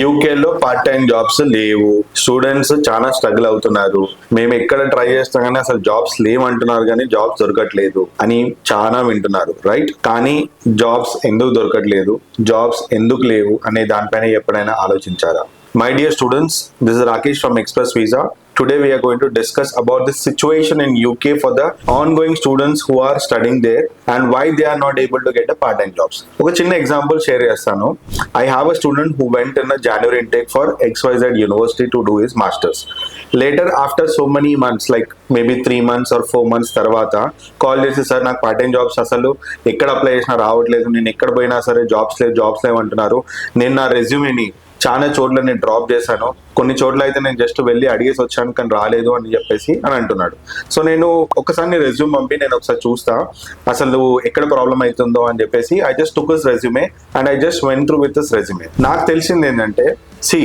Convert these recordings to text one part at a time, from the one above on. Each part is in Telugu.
యూకేలో పార్ట్ టైం జాబ్స్ లేవు. స్టూడెంట్స్ చాలా స్ట్రగుల్ అవుతున్నారు. మేము ఎక్కడ ట్రై చేస్తాం కానీ అసలు జాబ్స్ లేవంటున్నారు కానీ జాబ్స్ దొరకట్లేదు అని చాలా వింటున్నారు రైట్ కానీ జాబ్స్ ఎందుకు దొరకట్లేదు? జాబ్స్ ఎందుకు లేవు? అనే దానిపైన ఎప్పుడైనా ఆలోచించారా? My dear students this is Rakesh from Express Visa Today we are going to discuss about the situation in UK for the ongoing students who are studying there and why they are not able to get a part-time jobs. ఒక చిన్న ఎగ్జాంపుల్ షేర్ చేస్తాను. I have a student who went in January intake for XYZ university to do his masters later after so many months like maybe three months or four months తర్వాత కాల్ చేసి సార్ నాకు పార్ట్ టైం జాబ్స్ అసలు ఎక్కడ అప్లై చేసినా రావట్లేదు. నేను ఎక్కడ పోయినా సరే జాబ్స్ లేవు జాబ్స్ లేవు అంటున్నారు నేను నా రెజ్యూమేని చాలా చోట్ల నేను డ్రాప్ చేశాను. కొన్ని చోట్ల అయితే నేను జస్ట్ వెళ్ళి అడిగేసి వచ్చాను కానీ రాలేదు అని చెప్పేసి అని అంటున్నాడు. సో నేను ఒకసారి నీ రెజ్యూమ్ పంపి నేను ఒకసారి చూస్తా. అసలు ఎక్కడ ప్రాబ్లం అవుతుందో అని చెప్పేసి I just took his resume and I just went through with his resume నాకు తెలిసింది ఏంటంటే see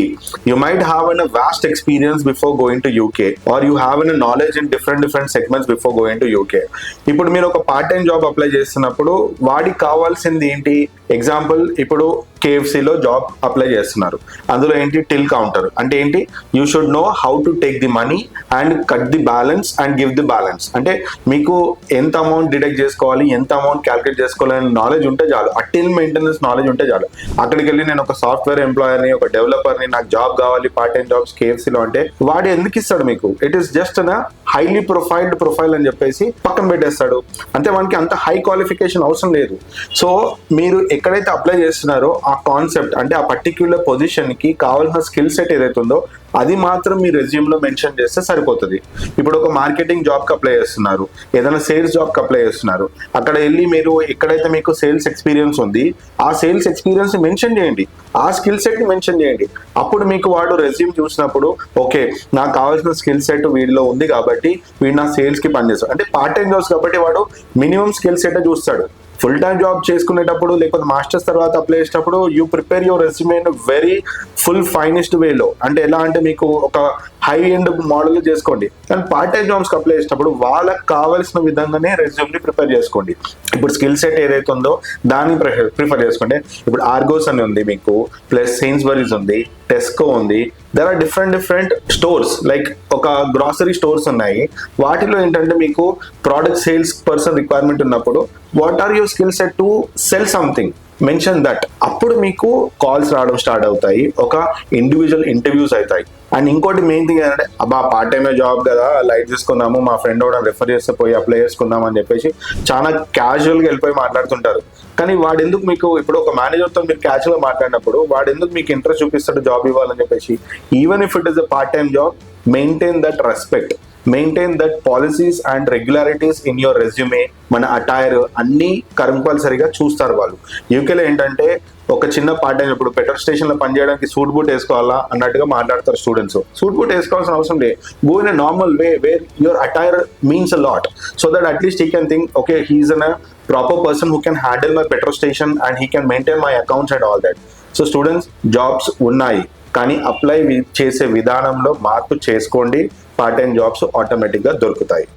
you might have an vast experience before going to UK or you have an knowledge in different different segments before going to UK ఇప్పుడు మీరు ఒక పార్ట్ టైం జాబ్ అప్లై చేస్తున్నప్పుడు వాడికి కావాల్సింది ఏంటి? ఎగ్జాంపుల్ ఇప్పుడు కేఎఫ్సిలో జాబ్ అప్లై చేస్తున్నారు. అందులో ఏంటి? టిల్ కౌంటర్ అంటే ఏంటి? You should know how to take the money and cut the balance and give the balance అంటే మీకు ఎంత అమౌంట్ డిడక్ట్ చేసుకోవాలి ఎంత అమౌంట్ క్యాల్కులేట్ చేసుకోవాలి నాలెడ్జ్ ఉంటే చాలు. ఆ టిల్ మెయింటెనెన్స్ నాలెడ్జ్ ఉంటే చాలు. అక్కడికి వెళ్ళి నేను ఒక సాఫ్ట్వేర్ ఎంప్లాయర్ని ఒక డెవలపర్ని నాకు జాబ్ కావాలి పార్ట్ టైం జాబ్స్ కేఎఫ్సీలో అంటే వాడు ఎందుకు ఇస్తాడు మీకు? It is just an highly profiled profile అని చెప్పేసి పక్కన పెట్టేస్తాడు. అంటే వానికి అంత హై క్వాలిఫికేషన్ అవసరం లేదు. సో మీరు ఎక్కడైతే అప్లై చేస్తున్నారో ఆ కాన్సెప్ట్ అంటే ఆ పర్టిక్యులర్ పొజిషన్కి కావాల్సిన స్కిల్ సెట్ ఏదైతే ఉందో అది మాత్రం మీ రెజ్యూమ్లో మెన్షన్ చేస్తే సరిపోతుంది. ఇప్పుడు ఒక మార్కెటింగ్ జాబ్కి అప్లై చేస్తున్నారు ఏదైనా సేల్స్ జాబ్కి అప్లై చేస్తున్నారు అక్కడ వెళ్ళి మీరు ఎక్కడైతే మీకు సేల్స్ ఎక్స్పీరియన్స్ ఉంది ఆ సేల్స్ ఎక్స్పీరియన్స్ మెన్షన్ చేయండి. ఆ స్కిల్ సెట్ మెన్షన్ చేయండి. అప్పుడు మీకు వాడు రెజ్యూమ్ చూసినప్పుడు ఓకే నాకు కావాల్సిన స్కిల్ సెట్ వీడిలో ఉంది కాబట్టి వీడు నా సేల్స్కి పనిచేస్తాడు. అంటే పార్ట్ టైం జాబ్స్ కాబట్టి వాడు మినిమం స్కిల్ సెట్ చూస్తాడు. ఫుల్ టైం జాబ్ చేసుకునేటప్పుడు లేకపోతే మాస్టర్స్ తర్వాత అప్లై చేసేటప్పుడు you prepare your resume very full finest వేలో అంటే ఎలా అంటే మీకు ఒక హై ఎండ్ మోడల్ చేసుకోండి. కానీ పార్ట్ టైం జాబ్స్కి అప్లై చేసేటప్పుడు వాళ్ళకి కావాల్సిన విధంగానే రెజ్యూమ్ని ప్రిపేర్ చేసుకోండి. ఇప్పుడు స్కిల్ సెట్ ఏదైతే ఉందో దాన్ని ప్రిఫర్ చేసుకోండి. ఇప్పుడు ఆర్గోస్ అని ఉంది మీకు ప్లస్ సెయిన్స్బరీస్ ఉంది టెస్కో ఉంది there are different different stores like ఒక గ్రాసరీ స్టోర్స్ ఉన్నాయి. వాటిలో ఏంటంటే మీకు ప్రోడక్ట్ సేల్స్ పర్సన్ రిక్వైర్మెంట్ ఉన్నప్పుడు what are your skill set to sell something mention that అప్పుడు మీకు కాల్స్ రావడం స్టార్ట్ అవుతాయి. ఒక ఇండివిజువల్ ఇంటర్వ్యూస్ అవుతాయి. అండ్ ఇంకోటి మెయిన్ థింగ్ ఏంటంటే అబ్బా పార్ట్ టైమే జాబ్ కదా లైట్ తీసుకుందాము మా ఫ్రెండ్ కూడా రెఫర్ చేస్తే పోయి అప్లై చేసుకుందాం అని చెప్పేసి చాలా క్యాజువల్గా వెళ్ళిపోయి మాట్లాడుతుంటారు. కానీ వాడు ఎందుకు మీకు ఇప్పుడు ఒక మేనేజర్తో మీరు క్యాజువల్గా మాట్లాడినప్పుడు వాడు ఎందుకు మీకు ఇంట్రెస్ట్ చూపిస్తాడు జాబ్ ఇవ్వాలని చెప్పేసి? Even if it is a part time job maintain that respect maintain that policies and regularities in your resume మన అటైర్ అన్ని కంపల్సరీగా చూస్తారు వాళ్ళు. యూకేలో ఏంటంటే ఒక చిన్న పార్ట్ టైం ఇప్పుడు పెట్రోల్ స్టేషన్లో పనిచేయడానికి సూట్ బూట్ వేసుకోవాలా అన్నట్టుగా మాట్లాడతారు స్టూడెంట్స్ సూట్ బూట్ వేసుకోవాల్సిన అవసరం లేదు. Go in normal way wear your attire means a lot so that at least he can think okay he's an proper person who can handle my petrol station and he can maintain my accounts and all that so students jobs ఉన్నాయి. కానీ అప్లై చేసే విధానంలో మార్పు చేసుకోండి. పార్ట్ టైం జాబ్స్ ఆటోమేటిక్గా దొరుకుతాయి